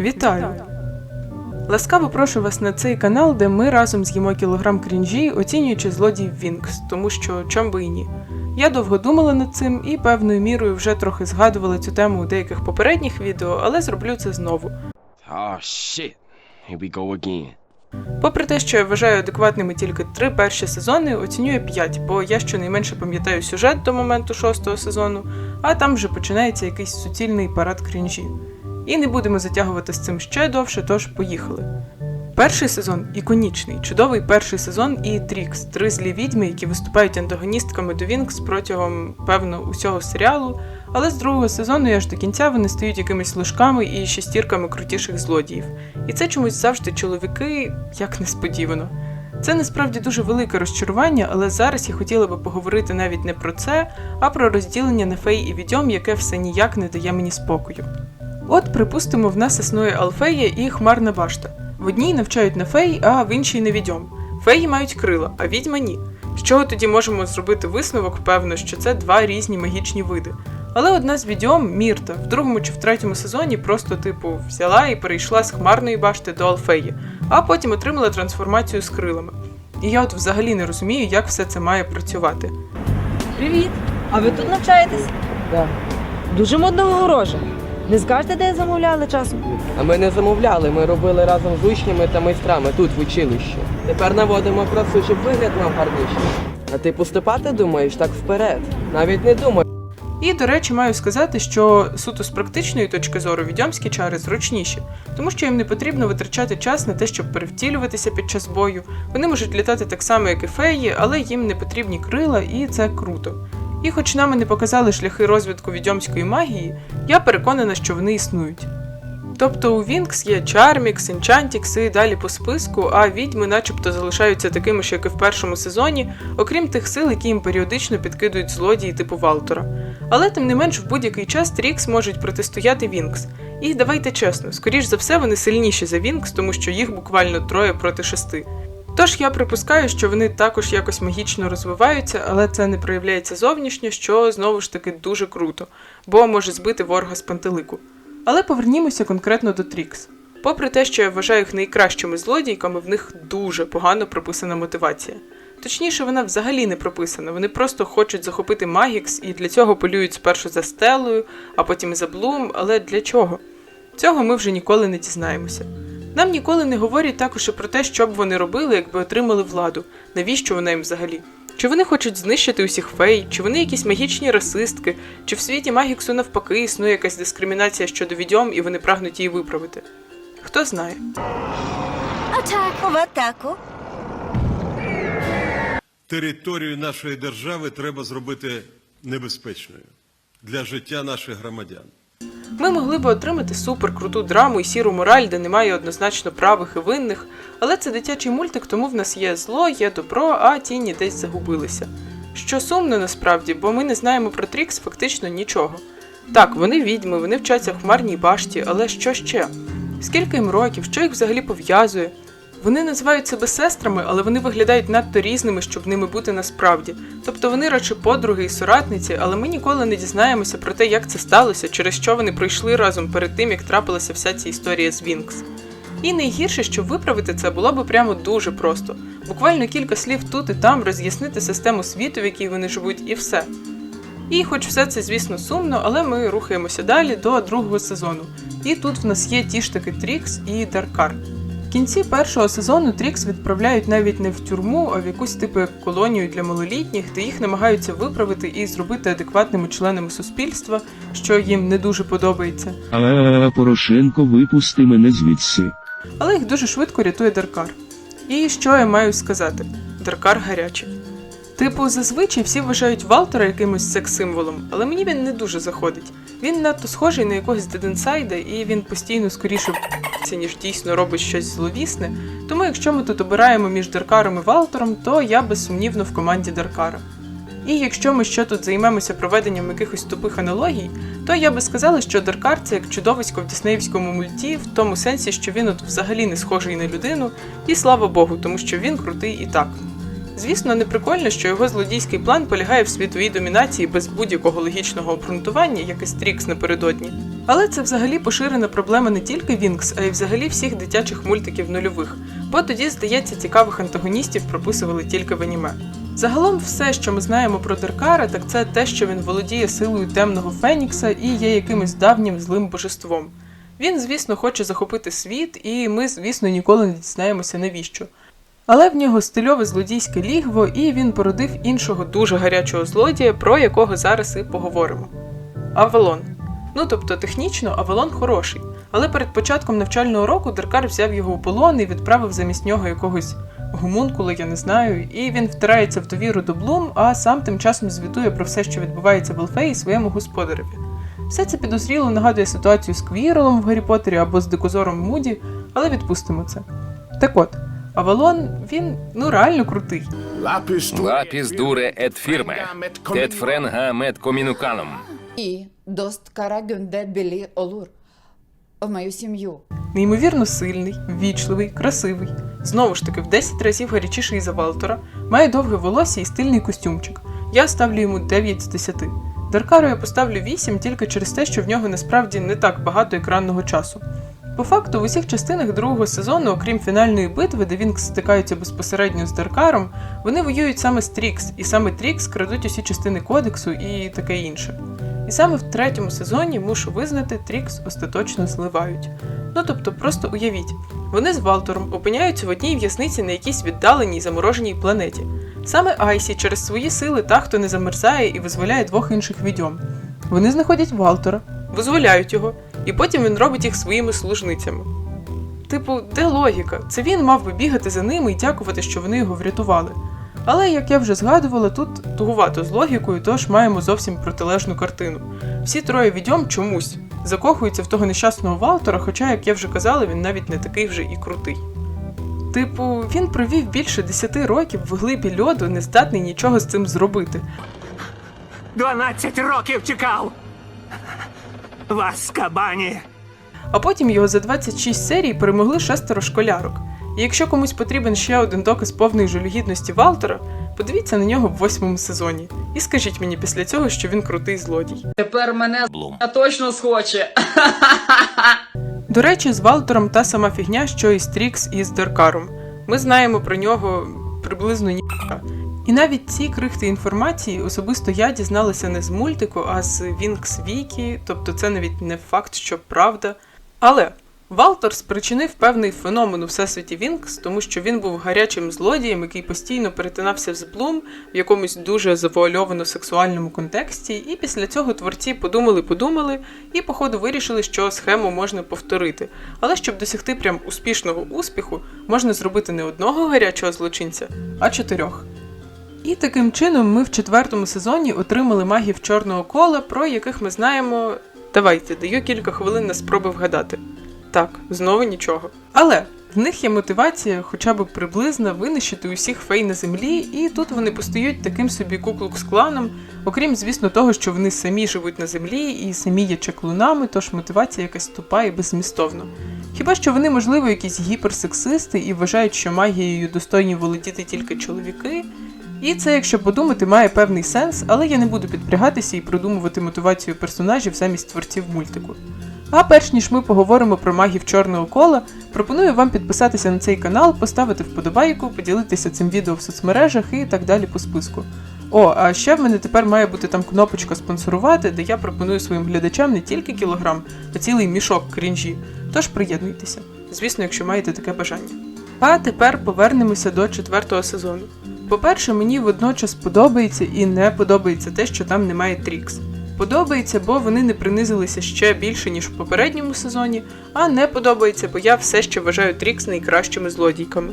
Вітаю! Ласкаво прошу вас на цей канал, де ми разом з'їмо кілограм крінжі, оцінюючи злодіїв Вінкс, тому що чом би і ні. Я довго думала над цим і певною мірою вже трохи згадувала цю тему у деяких попередніх відео, але зроблю це знову. Oh shit. Here we go again. Попри те, що я вважаю адекватними тільки три перші сезони, оцінюю 5, бо я щонайменше пам'ятаю сюжет до моменту шостого сезону, а там вже починається якийсь суцільний парад крінжі. І не будемо затягувати з цим ще довше, тож поїхали. Перший сезон іконічний, чудовий перший сезон і Трікс, три злі відьми, які виступають антагоністками до Вінкс протягом, певно, усього серіалу. Але з другого сезону і аж до кінця вони стають якимись ложками і шестірками крутіших злодіїв. І це чомусь завжди чоловіки, як несподівано. Це насправді дуже велике розчарування, але зараз я хотіла би поговорити навіть не про це, а про розділення на фей і відьом, яке все ніяк не дає мені спокою. От, припустимо, в нас існує Алфея і Хмарна башта. В одній навчають на фей, а в іншій на відьом. Феї мають крила, а відьма ні. З чого тоді можемо зробити висновок, певно, що це два різні магічні види. Але одна з відьом, Мірта, в другому чи в третьому сезоні просто, типу, взяла і перейшла з хмарної башти до Алфеї, а потім отримала трансформацію з крилами. І я от взагалі не розумію, як все це має працювати. Привіт! А ви тут навчаєтесь? Так. Дуже модного горожа. Не скажете, де замовляли часом? А ми не замовляли, ми робили разом з учнями та майстрами тут, в училищі. Тепер наводимо красу, щоб вигляд мав гарніший. А ти поступати думаєш так вперед. Навіть не думай. І, до речі, маю сказати, що суто з практичної точки зору відьомські чари зручніші, тому що їм не потрібно витрачати час на те, щоб перевтілюватися під час бою. Вони можуть літати так само, як і феї, але їм не потрібні крила, і це круто. І хоч нам і не показали шляхи розвитку відьомської магії, я переконана, що вони існують. Тобто у Вінкс є Чармікс, Енчантікс і далі по списку, а відьми начебто залишаються такими ж, як і в першому сезоні, окрім тих сил, які їм періодично підкидують злодії типу Валтора. Але тим не менш в будь-який час Трікс можуть протистояти Вінкс. І давайте чесно, скоріш за все вони сильніші за Вінкс, тому що їх буквально троє проти шести. Тож я припускаю, що вони також якось магічно розвиваються, але це не проявляється зовнішньо, що знову ж таки дуже круто, бо може збити ворога з пантелику. Але повернімося конкретно до Трікс. Попри те, що я вважаю їх найкращими злодійками, в них дуже погано прописана мотивація. Точніше, вона взагалі не прописана. Вони просто хочуть захопити Магікс і для цього полюють спершу за Стелою, а потім і за Блум. Але для чого? Цього ми вже ніколи не дізнаємося. Нам ніколи не говорять також і про те, що б вони робили, якби отримали владу, навіщо вона їм взагалі. Чи вони хочуть знищити усіх фей, чи вони якісь магічні расистки, чи в світі Магіксу навпаки існує якась дискримінація щодо відьом і вони прагнуть її виправити? Хто знає. Атаку в атаку. територію нашої держави треба зробити небезпечною для життя наших громадян. Ми могли би отримати суперкруту драму і сіру мораль, де немає однозначно правих і винних, але це дитячий мультик, тому в нас є зло, є добро, а тіні десь загубилися. Що сумно насправді, бо ми не знаємо про Трікс фактично нічого. Так, вони відьми, вони вчаться в хмарній башті, але що ще? Скільки їм років, що їх взагалі пов'язує? Вони називають себе сестрами, але вони виглядають надто різними, щоб ними бути насправді. Тобто вони радше подруги і соратниці, але ми ніколи не дізнаємося про те, як це сталося, через що вони пройшли разом перед тим, як трапилася вся ця історія з Вінкс. І найгірше, що виправити це було би прямо дуже просто. Буквально кілька слів тут і там роз'яснити систему світу, в якій вони живуть, і все. І хоч все це, звісно, сумно, але ми рухаємося далі до другого сезону. І тут в нас є ті ж таки Трікс і Даркар. Кінці першого сезону Трікс відправляють навіть не в тюрму, а в якусь типу як колонію для малолітніх, де їх намагаються виправити і зробити адекватними членами суспільства, що їм не дуже подобається. Але Порошенко випусти мене звідси. Але їх дуже швидко рятує Даркар. І що я маю сказати? Даркар гарячий. Типу, зазвичай всі вважають Валтера якимось секс-символом, але мені він не дуже заходить. Він надто схожий на якогось Деденсайда, і він постійно скоріше в***ться, ніж дійсно робить щось зловісне. Тому якщо ми тут обираємо між Даркаром і Валтером, то я безсумнівно в команді Даркара. І якщо ми ще тут займемося проведенням якихось тупих аналогій, то я би сказала, що Даркар це як чудовисько в Діснеївському мульті, в тому сенсі, що він от взагалі не схожий на людину, і слава Богу, тому що він крутий і так. Звісно, не прикольно, що його злодійський план полягає в світовій домінації без будь-якого логічного обґрунтування, як і Стрікс напередодні. Але це взагалі поширена проблема не тільки Вінкс, а й взагалі всіх дитячих мультиків нульових, бо тоді, здається, цікавих антагоністів прописували тільки в аніме. Загалом, все, що ми знаємо про Деркара, так це те, що він володіє силою темного Фенікса і є якимось давнім злим божеством. Він, звісно, хоче захопити світ, і ми, звісно, ніколи не дізнаємося навіщо. Але в нього стильове злодійське лігво, і він породив іншого дуже гарячого злодія, про якого зараз і поговоримо. Авалон. Ну тобто технічно Авалон хороший, але перед початком навчального року Деркар взяв його у полон і відправив замість нього якогось гумункула, я не знаю, і він втирається в довіру до Блум, а сам тим часом звітує про все, що відбувається в Елфеї своєму господареві. Все це підозріло нагадує ситуацію з Квірелом в Гаррі Поттері або з дикозором Муді, але відпустимо це. Так от, Авалон, він ну реально крутий. Лапіс дуре ет фірме. Тет френга мет комінуканом. І дост кара білі олур в мою сім'ю. Неймовірно сильний, ввічливий, красивий. Знову ж таки, в 10 разів гарячіший за Валтора, має довге волосся і стильний костюмчик. Я ставлю йому 9 з 10. Даркару я поставлю 8 тільки через те, що в нього насправді не так багато екранного часу. По факту, в усіх частинах другого сезону, окрім фінальної битви, де Вінкс стикаються безпосередньо з Даркаром, вони воюють саме з Трікс, і саме Трікс крадуть усі частини кодексу і таке інше. І саме в третьому сезоні мушу визнати, Трікс остаточно зливають. Ну тобто, просто уявіть, вони з Валтором опиняються в одній в'язниці на якійсь віддаленій замороженій планеті. Саме Айсі через свої сили та, хто не замерзає і визволяє двох інших відьом. Вони знаходять Валтора, визволяють його, і потім він робить їх своїми служницями. Типу, де логіка? Це він мав би бігати за ними і дякувати, що вони його врятували. Але, як я вже згадувала, тут тугувато з логікою, тож маємо зовсім протилежну картину. Всі троє відьом чомусь закохуються в того нещасного Валтора, хоча, як я вже казала, він навіть не такий вже і крутий. Типу, він провів більше 10 років в глибі льоду, не здатний нічого з цим зробити. 12 років чекав. Вас, кабані. А потім його за 26 серій перемогли шестеро школярок. І якщо комусь потрібен ще один доказ повної жалюгідності Валтора, подивіться на нього в восьмому сезоні. І скажіть мені після цього, що він крутий злодій. Тепер мене точно схоче. До речі, з Валтором та сама фігня, що і з Трікс і Деркаром. Ми знаємо про нього приблизно ніхто. І навіть ці крихти інформації особисто я дізналася не з мультику, а з Вінкс Вікі, тобто це навіть не факт, що правда. Але Валтор спричинив певний феномен у всесвіті Вінкс, тому що він був гарячим злодієм, який постійно перетинався з Блум в якомусь дуже завуальовано сексуальному контексті, і після цього творці подумали-подумали і, походу, вирішили, що схему можна повторити. Але щоб досягти прям успішного успіху, можна зробити не одного гарячого злочинця, а чотирьох. І таким чином ми в четвертому сезоні отримали магів чорного кола, про яких ми знаємо. Давайте, даю кілька хвилин на спроби вгадати. Так, знову нічого. Але в них є мотивація, хоча б приблизна, винищити усіх фей на землі, і тут вони постають таким собі куклукс кланом, окрім, звісно, того, що вони самі живуть на землі і самі є чаклунами, тож мотивація якась тупа і беззмістовна. Хіба що вони, можливо, якісь гіперсексисти і вважають, що магією достойні володіти тільки чоловіки. І це, якщо подумати, має певний сенс, але я не буду підпрягатися і продумувати мотивацію персонажів замість творців мультику. А перш ніж ми поговоримо про магів чорного кола, пропоную вам підписатися на цей канал, поставити вподобайку, поділитися цим відео в соцмережах і так далі по списку. О, а ще в мене тепер має бути там кнопочка спонсорувати, де я пропоную своїм глядачам не тільки кілограм, а цілий мішок крінжі. Тож приєднуйтеся, звісно, якщо маєте таке бажання. А тепер повернемося до четвертого сезону. По-перше, мені водночас подобається і не подобається те, що там немає Трікс. Подобається, бо вони не принизилися ще більше, ніж в попередньому сезоні, а не подобається, бо я все ще вважаю Трікс найкращими злодійками.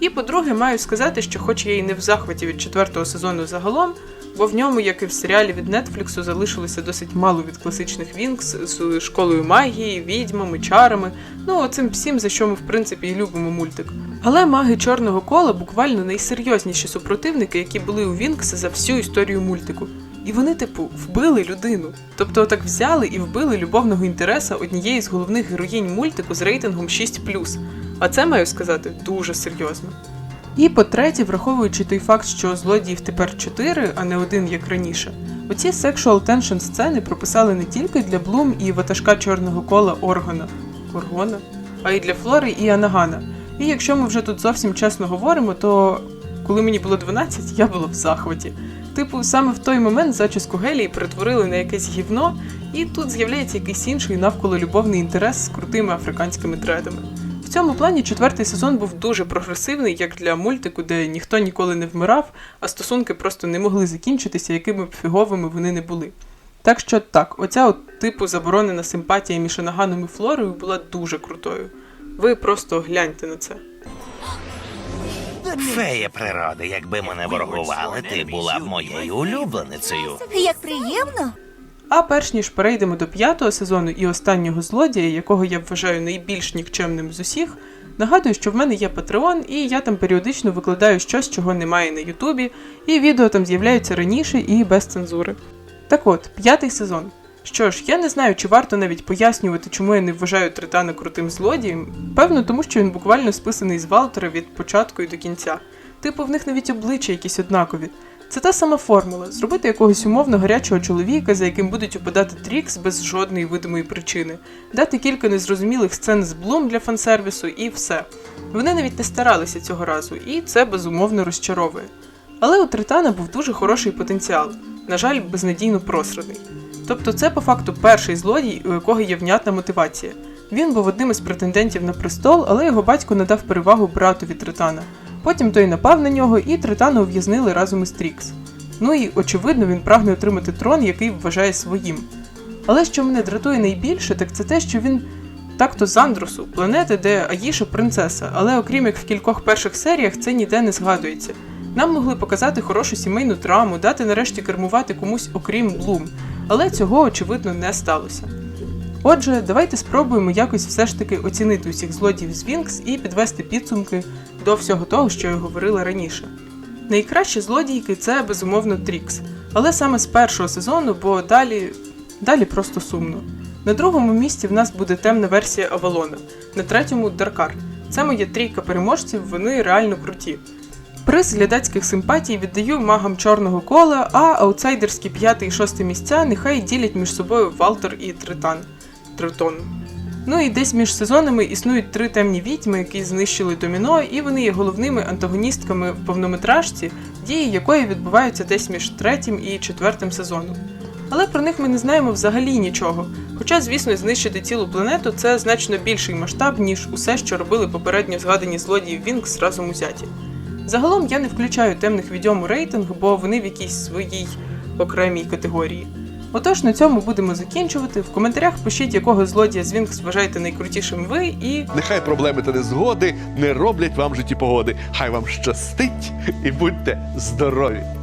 І по-друге, маю сказати, що хоч я і не в захваті від четвертого сезону загалом, бо в ньому, як і в серіалі від Нетфліксу, залишилося досить мало від класичних Вінкс з школою магії, відьмами, чарами, ну оцим всім, за що ми в принципі і любимо мультик. Але маги чорного кола буквально найсерйозніші супротивники, які були у Вінкс за всю історію мультику. І вони, типу, вбили людину. Тобто, отак взяли і вбили любовного інтереса однієї з головних героїнь мультику з рейтингом 6. А це маю сказати дуже серйозно. І по-третє, враховуючи той факт, що злодіїв тепер чотири, а не один, як раніше, оці sexual tension сцени прописали не тільки для Блум і ватажка чорного кола Органа, Оргона, а й для Флори і Анагана. І якщо ми вже тут зовсім чесно говоримо, то коли мені було 12, я була в захваті. Типу, саме в той момент зачіску Гелії перетворили на якесь гівно, і тут з'являється якийсь інший навколо любовний інтерес з крутими африканськими дредами. В цьому плані четвертий сезон був дуже прогресивний, як для мультику, де ніхто ніколи не вмирав, а стосунки просто не могли закінчитися, якими б фіговими вони не були. Так що так, оця от типу заборонена симпатія між Анаганом і Флорою була дуже крутою. Ви просто гляньте на це. Фея природи, якби мене ворогували, ти була б моєю улюбленицею. Як приємно. А перш ніж перейдемо до п'ятого сезону і останнього злодія, якого я вважаю найбільш нікчемним з усіх, нагадую, що в мене є Patreon, і я там періодично викладаю щось, чого немає на Ютубі, і відео там з'являються раніше і без цензури. Так от, п'ятий сезон. Що ж, я не знаю, чи варто навіть пояснювати, чому я не вважаю Тритана крутим злодієм. Певно, тому що він буквально списаний з Валтера від початку і до кінця. Типу, в них навіть обличчя якісь однакові. Це та сама формула зробити якогось умовно гарячого чоловіка, за яким будуть упадати трікс без жодної видимої причини, дати кілька незрозумілих сцен з блум для фансервісу і все. Вони навіть не старалися цього разу, і це безумовно розчаровує. Але у Тритана був дуже хороший потенціал, на жаль, безнадійно просраний. Тобто, це по факту перший злодій, у якого є внятна мотивація. Він був одним із претендентів на престол, але його батько надав перевагу братові Тритана. Потім той напав на нього, і Тритана ув'язнили разом із Трікс. Ну і очевидно, він прагне отримати трон, який вважає своїм. Але що мене дратує найбільше, так це те, що він так-то з Андросу, планети, де Аїша принцеса, але окрім як в кількох перших серіях, це ніде не згадується. Нам могли показати хорошу сімейну драму, дати нарешті кермувати комусь окрім Блум, але цього очевидно не сталося. Отже, давайте спробуємо якось все ж таки оцінити усіх злодіїв з Вінкс і підвести підсумки до всього того, що я говорила раніше. Найкращі злодійки це безумовно Трікс, але саме з першого сезону, бо далі, далі просто сумно. На другому місці в нас буде темна версія Авалона, на третьому Даркар. Це моя трійка переможців, вони реально круті. Приз глядацьких симпатій віддаю магам чорного кола, а аутсайдерські п'яте і шосте місця нехай ділять між собою Валтер і Тритан. Тритон. Ну і десь між сезонами існують три темні відьми, які знищили доміно, і вони є головними антагоністками в повнометражці, дії якої відбуваються десь між третім і четвертим сезоном. Але про них ми не знаємо взагалі нічого. Хоча, звісно, знищити цілу планету це значно більший масштаб, ніж усе, що робили попередньо згадані злодії Вінкс разом узяті. Загалом я не включаю темних відьом у рейтинг, бо вони в якійсь своїй окремій категорії. Отож, на цьому будемо закінчувати. В коментарях пишіть, якого злодія з Вінкс вважаєте найкрутішим ви, і Нехай проблеми та незгоди не роблять вам житті погоди. Хай вам щастить і будьте здорові!